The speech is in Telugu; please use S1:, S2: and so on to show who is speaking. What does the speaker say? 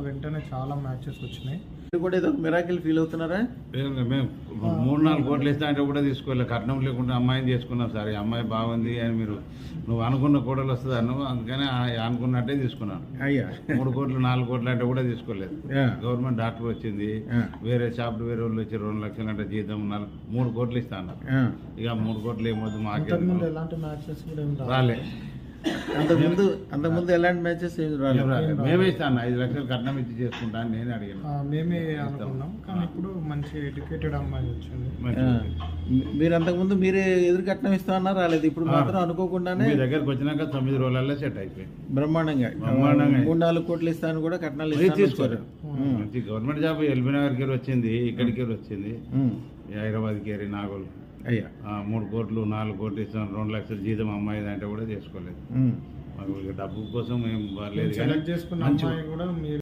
S1: వెంటనే చాలా మ్యాచెస్ వచ్చినాయి.
S2: కూడా ఏదో మిరాకిల్ ఫీల్ అవుతున్నారా?
S3: మేము మూడు నాలుగు కోట్లు ఇస్తా అంటే కూడా తీసుకోలేదు కట్నం లేకుండా అమ్మాయిని చేసుకున్నాం సార్. ఈ అమ్మాయి బాగుంది అని మీరు నువ్వు అనుకున్న కోడలు వస్తుంది నువ్వు? అందుకని ఆ- అనుకున్నట్టే తీసుకున్నాను.
S2: అయ్యా.
S3: మూడు కోట్లు నాలుగు కోట్లు అంటే కూడా తీసుకోలేదు. గవర్నమెంట్ డాక్టర్ వచ్చింది. వేరే సాఫ్ట్వేర్ వాళ్ళు వచ్చి రెండు లక్షలు అంటే జీతం నాలుగు మూడు కోట్లు ఇస్తా అన్నారు. ఇక మూడు కోట్లు ఏమొద్దు మాకే. రాలే.
S2: అంతకుముందు అంతకుముందు ఎలాంటి మ్యాచెస్.
S3: మేమే ఇస్తాను ఐదు లక్షలు కట్నం ఇచ్చి చేసుకుంటా అని నేనే అడిగాను.
S1: ఆ, మేమే అనుకున్నాం. కానీ ఇప్పుడు మంచి ఎడ్యుకేటెడ్ అమ్మాయి వచ్చింది.
S2: మీరు అంతకుముందు మీరే ఎదురు కట్నం ఇస్తామన్నా రాలేదు. ఇప్పుడు మాత్రం అనుకోకుండానే
S3: మీ దగ్గరకు వచ్చినాక తొమ్మిది రోజులలో సెట్ అయిపోయింది.
S2: బ్రహ్మాండంగా.
S3: బ్రహ్మాండంగా.
S2: మూడు నాలుగు కోట్లు ఇస్తాను కూడా కట్నాలు
S3: తీసుకోరు. గవర్నమెంట్ జాబ్ ఎల్బీ నగర్కి వచ్చింది ఇక్కడికి వచ్చింది. హైదరాబాద్కి వెళ్ళి నాగోల్.
S2: అయ్యా.
S3: ఆ, మూడు కోట్లు నాలుగు కోట్లు ఇస్తాను రెండు లక్షల జీతం అమ్మాయి అంటే కూడా చేసుకోలేదు. మాకు డబ్బు కోసం ఏం లేదు
S1: సెలెక్ట్ చేసుకున్న
S3: మంచి
S1: అమ్మాయి కూడా మీరు